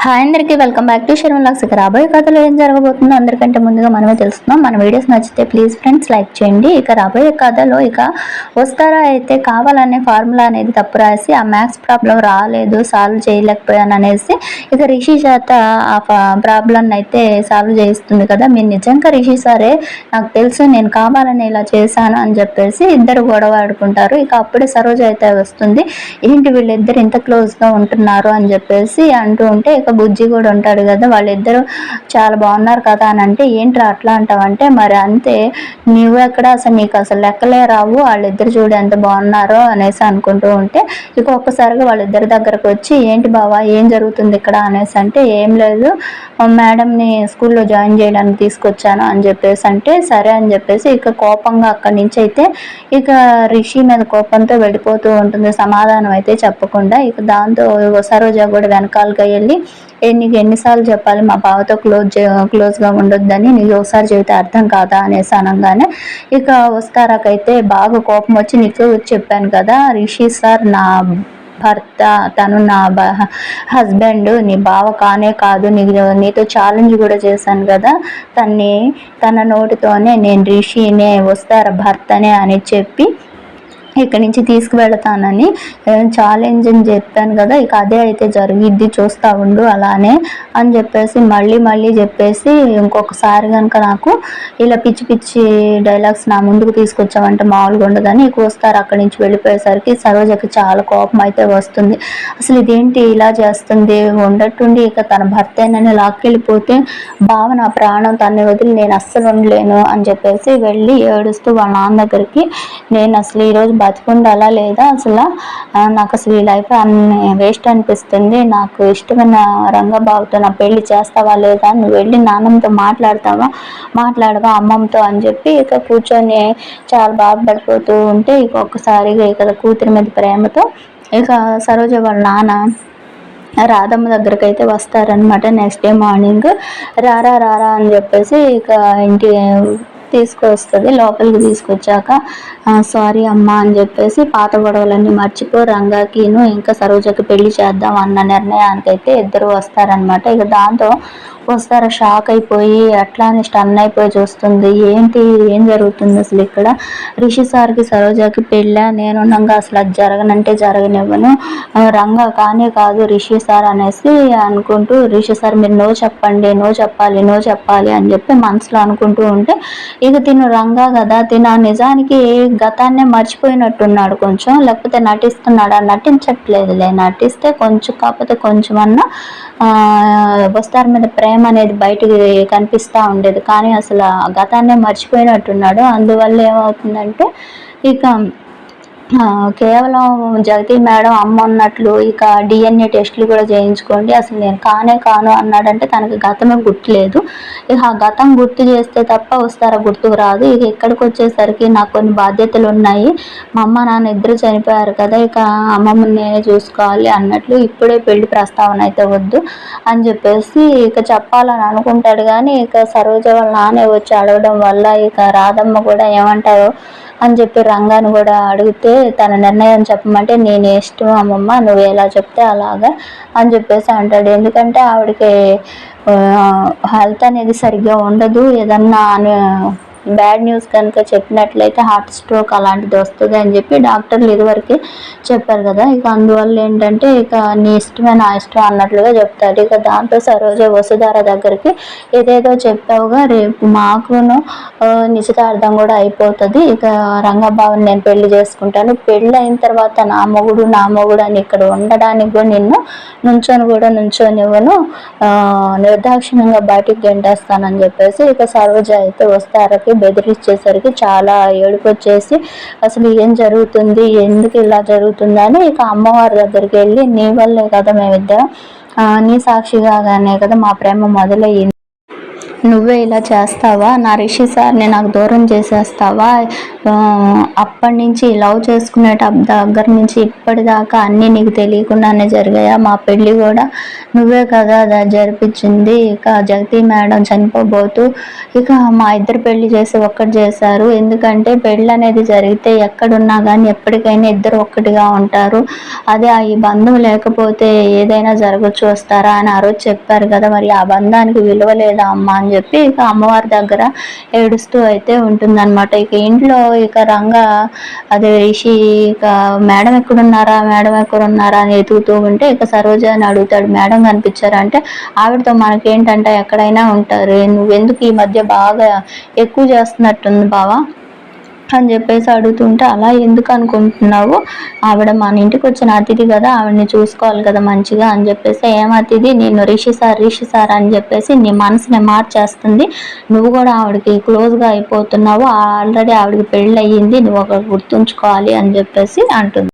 Hi అందరికీ welcome back to శర్మలాక్స్ ఇక రాబోయే కథలో ఏం జరగబోతుందో అందరికంటే ముందుగా మనమే తెలుస్తున్నాం. మన వీడియోస్ నచ్చితే ప్లీజ్ ఫ్రెండ్స్ లైక్ చేయండి. ఇక రాబోయే కథలో ఇక వస్తారా అయితే కావాలనే ఫార్ములా అనేది తప్పు రాసి ఆ మ్యాథ్స్ ప్రాబ్లం రాలేదు సాల్వ్ చేయలేకపోయాను అనేసి ఇక రిషి చేత ఆ ప్రాబ్లం అయితే సాల్వ్ చేయిస్తుంది కదా. మీరు నిజంగా రిషి సారే నాకు తెలుసు నేను కావాలని ఇలా చేశాను అని చెప్పేసి ఇద్దరు గొడవ ఆడుకుంటారు. ఇక అప్పుడే సరోజ అయితే వస్తుంది. ఏంటి వీళ్ళిద్దరు ఇంత క్లోజ్గా ఉంటున్నారు అని చెప్పేసి అంటూ ఉంటే ఇక బుజ్జి కూడా ఉంటాడు కదా వాళ్ళిద్దరూ చాలా బాగున్నారు కదా అని అంటే ఏంట్రా అట్లా అంటావంటే మరి అంతే నువ్వు ఎక్కడ అసలు నీకు అసలు లెక్కలే రావు వాళ్ళిద్దరు చూడు ఎంత బాగున్నారో అనేసి అనుకుంటూ ఉంటే ఇక ఒక్కసారిగా వాళ్ళిద్దరి దగ్గరకు వచ్చి ఏంటి బావా ఏం జరుగుతుంది ఇక్కడ? అనేసి అంటే ఏం లేదు మేడంని స్కూల్లో జాయిన్ చేయడానికి తీసుకొచ్చాను అని చెప్పేసి అంటే సరే అని చెప్పేసి ఇక కోపంగా అక్కడి నుంచి అయితే ఇక రిషి మీద కోపంతో వెళ్ళిపోతూ ఉంటుంది సమాధానం అయితే చెప్పకుండా ఇక దాంతో సరోజ కూడా వెనకాలగా వెళ్ళి నీకు ఎన్నిసార్లు చెప్పాలి మా బావతో క్లోజ్ క్లోజ్గా ఉండొద్దని నీకు ఒకసారి చెబితే అర్థం కాదా అనేసి అనగానే ఇక వస్తారాకైతే బాగా కోపం వచ్చి నీకు చెప్పాను కదా రిషి సార్ నా భర్త తను నా హస్బెండ్ నీ బావ కానే కాదు నీ నీతో ఛాలెంజ్ కూడా చేశాను కదా తన్ని తన నోటితోనే నేను రిషినే వస్తారా భర్తనే అని చెప్పి ఇక్కడి నుంచి తీసుకువెళతానని ఛాలెంజ్ అని చెప్పాను కదా ఇక అదే అయితే జరిగిద్ది చూస్తూ ఉండు అలానే అని చెప్పేసి మళ్ళీ మళ్ళీ చెప్పేసి ఇంకొకసారి కనుక నాకు ఇలా పిచ్చి పిచ్చి డైలాగ్స్ నా ముందుకు తీసుకొచ్చామంటే మామూలుగా ఉండదని ఇక వస్తారు అక్కడి నుంచి వెళ్ళిపోయేసరికి సరోజకి చాలా కోపం అయితే వస్తుంది. అసలు ఇదేంటి ఇలా చేస్తుంది? ఉండట్టుండి ఇక తన భర్తేనని లాక్కెళ్ళిపోతే బావ నా ప్రాణం తన్ని వదిలి నేను అస్సలు ఉండలేను అని చెప్పేసి వెళ్ళి ఏడుస్తూ వాళ్ళ నాన్న దగ్గరికి నేను అసలు ఈరోజు బతికుండాలా లేదా? అసలు నాకు అసలు ఈ లైఫ్ అన్ని వేస్ట్ అనిపిస్తుంది. నాకు ఇష్టమైన రంగబాబుతో నా పెళ్ళి చేస్తావా లేదా? నువ్వు వెళ్ళి నాన్నమ్మతో మాట్లాడతావా? మాట్లాడవా అమ్మమ్మతో అని చెప్పి ఇక కూర్చొని చాలా బాధపడిపోతూ ఉంటే ఇక ఒక్కసారిగా ఇక కూతురి మీద ప్రేమతో ఇక సరోజ వాళ్ళ నాన్న రాధమ్మ దగ్గరికి అయితే వస్తారనమాట నెక్స్ట్ డే మార్నింగ్ రారా రారా అని చెప్పేసి ఇక ఇంటి తీసుకొస్తుంది లోపలికి తీసుకొచ్చాక సారీ అమ్మ అని చెప్పేసి పాత గొడవలన్నీ మర్చిపో రంగాకిను ఇంకా సరోజకి పెళ్ళి చేద్దాం అన్న నిర్ణయానికి అయితే ఇద్దరు వస్తారనమాట ఇక దాంతో వస్తారా? షాక్ అయిపోయి అట్లానే స్టన్ అయిపోయి చూస్తుంది. ఏంటి? ఏం జరుగుతుంది అసలు ఇక్కడ? రిషి సార్కి సరోజాకి పెళ్ళా? నేనున్నాగా అసలు అది జరగనంటే జరగనివ్వను. రంగా కానే కాదు రిషి సార్ అనేసి అనుకుంటూ రిషి సార్ మీరు నో చెప్పండి నో చెప్పాలి నో చెప్పాలి అని చెప్పి మనసులో అనుకుంటూ ఉంటే ఇక తిను రంగా కదా తిన నిజానికి గతాన్నే మర్చిపోయినట్టున్నాడు కొంచెం. లేకపోతే నటిస్తున్నాడా నటించట్లేదులే. నటిస్తే కొంచెం కాకపోతే కొంచెం అన్నా వస్తారు మీద ప్రేమ అనేది బయటికి కనిపిస్తూ ఉండేది. కానీ అసలు గతాన్నే మర్చిపోయినట్టున్నాడు. అందువల్ల ఏమవుతుందంటే ఇక కేవలం జగతి మేడం అమ్మ ఉన్నట్లు ఇక డిఎన్ఏ టెస్ట్లు కూడా చేయించుకోండి. అసలు నేను కానే కాను అన్నాడంటే తనకి గతమే గుర్తులేదు. ఇక ఆ గతం గుర్తు చేస్తే తప్ప వస్తారా గుర్తుకు రాదు. ఇక ఇక్కడికి వచ్చేసరికి నాకు కొన్ని బాధ్యతలు ఉన్నాయి. మా అమ్మ నాన్న ఇద్దరు చనిపోయారు కదా ఇక అమ్మమ్మని నేనే చూసుకోవాలి అన్నట్లు ఇప్పుడే పెళ్ళి ప్రస్తావన అయితే వద్దు అని చెప్పేసి ఇక చెప్పాలని అనుకుంటాడు. కానీ ఇక సరోజ వాళ్ళ నానే వచ్చి అడగడం వల్ల ఇక రాధమ్మ కూడా ఏమంటారో అని చెప్పి రంగాను కూడా అడిగితే తన నిర్ణయం చెప్పమంటే నేను ఇష్టం అమ్మమ్మ నువ్వు ఎలా చెప్తే అలాగా అని చెప్పేసి అంటాడు. ఎందుకంటే ఆవిడకి హెల్త్ అనేది సరిగ్గా ఉండదు. ఏదన్నా బ్యాడ్ న్యూస్ కనుక చెప్పినట్లయితే హార్ట్ స్ట్రోక్ అలాంటిది వస్తుంది అని చెప్పి డాక్టర్లు ఇదివరకే చెప్పారు కదా. ఇక అందువల్ల ఏంటంటే ఇక నీ ఇష్టమే నా ఇష్టం అన్నట్లుగా చెప్తారు. ఇక దాంతో సరోజ వసుధార దగ్గరికి ఏదేదో చెప్పావుగా రేపు మాకును నిశ్చితార్థం కూడా అయిపోతుంది. ఇక రంగబాబుని నేను పెళ్ళి చేసుకుంటాను. పెళ్ళి అయిన తర్వాత నా మొగుడు నా మొగుడు అని ఇక్కడ ఉండడానికి కూడా నిన్ను నుంచొని కూడా నుంచొనివ్వను. నిర్దాక్షిణ్యంగా బయటికి గెంటేస్తానని చెప్పేసి ఇక సరోజ అయితే వస్తారకి బెదిరించేసరికి చాలా ఏడుపు వచ్చేసి అసలు ఏం జరుగుతుంది? ఎందుకు ఇలా జరుగుతుందని ఇక అమ్మవారి దగ్గరికి వెళ్ళి నీ వల్లే కదా మేమిద్దరం నీ సాక్షిగానే కదా మా ప్రేమ మొదలయ్యింది. నువ్వే ఇలా చేస్తావా? నా రిషి సార్ని నాకు దూరం చేసేస్తావా? అప్పటి నుంచి లవ్ చేసుకునేట దగ్గర నుంచి ఇప్పటిదాకా అన్నీ నీకు తెలియకుండానే జరిగాయా? మా పెళ్ళి కూడా నువ్వే కదా అది జరిపించింది. ఇక జగతి మేడం చనిపోబోతూ ఇక మా ఇద్దరు పెళ్ళి చేసి ఒక్కటి చేశారు. ఎందుకంటే పెళ్ళి అనేది జరిగితే ఎక్కడున్నా కానీ ఎప్పటికైనా ఇద్దరు ఒక్కటిగా ఉంటారు. అదే ఆ ఈ బంధం లేకపోతే ఏదైనా జరగచ్చు వస్తారా అని ఆ రోజు చెప్పారు కదా. మరి ఆ బంధానికి విలువ లేదా అమ్మ అని చెప్పి ఇక అమ్మవారి దగ్గర ఏడుస్తూ అయితే ఉంటుందన్నమాట. ఇక ఇంట్లో ఇక రంగ అదే రిషి ఇక మేడం ఎక్కడున్నారా మేడం ఎక్కడున్నారా అని ఎతుకుతూ ఉంటే ఇక సరోజ అని అడుగుతాడు మేడం కనిపించారంటే ఆవిడతో మనకేంటంటే ఎక్కడైనా ఉంటారు నువ్వెందుకు ఈ మధ్య బాగా ఎక్కువ చేస్తున్నట్టుంది బావా? అని చెప్పేసి అడుగుతుంటే అలా ఎందుకు అనుకుంటున్నావు? ఆవిడ మన ఇంటికి వచ్చిన అతిథి కదా ఆవిడని చూసుకోవాలి కదా మంచిగా అని చెప్పేసి ఏం అతిథి? నేను రిషి సార్ రిషి సార్ అని చెప్పేసి నీ మనసుని మార్చేస్తుంది. నువ్వు కూడా ఆవిడకి క్లోజ్గా అయిపోతున్నావు. ఆల్రెడీ ఆవిడకి పెళ్ళి అయ్యింది నువ్వు ఒక గుర్తుంచుకోవాలి అని చెప్పేసి అంటుంది.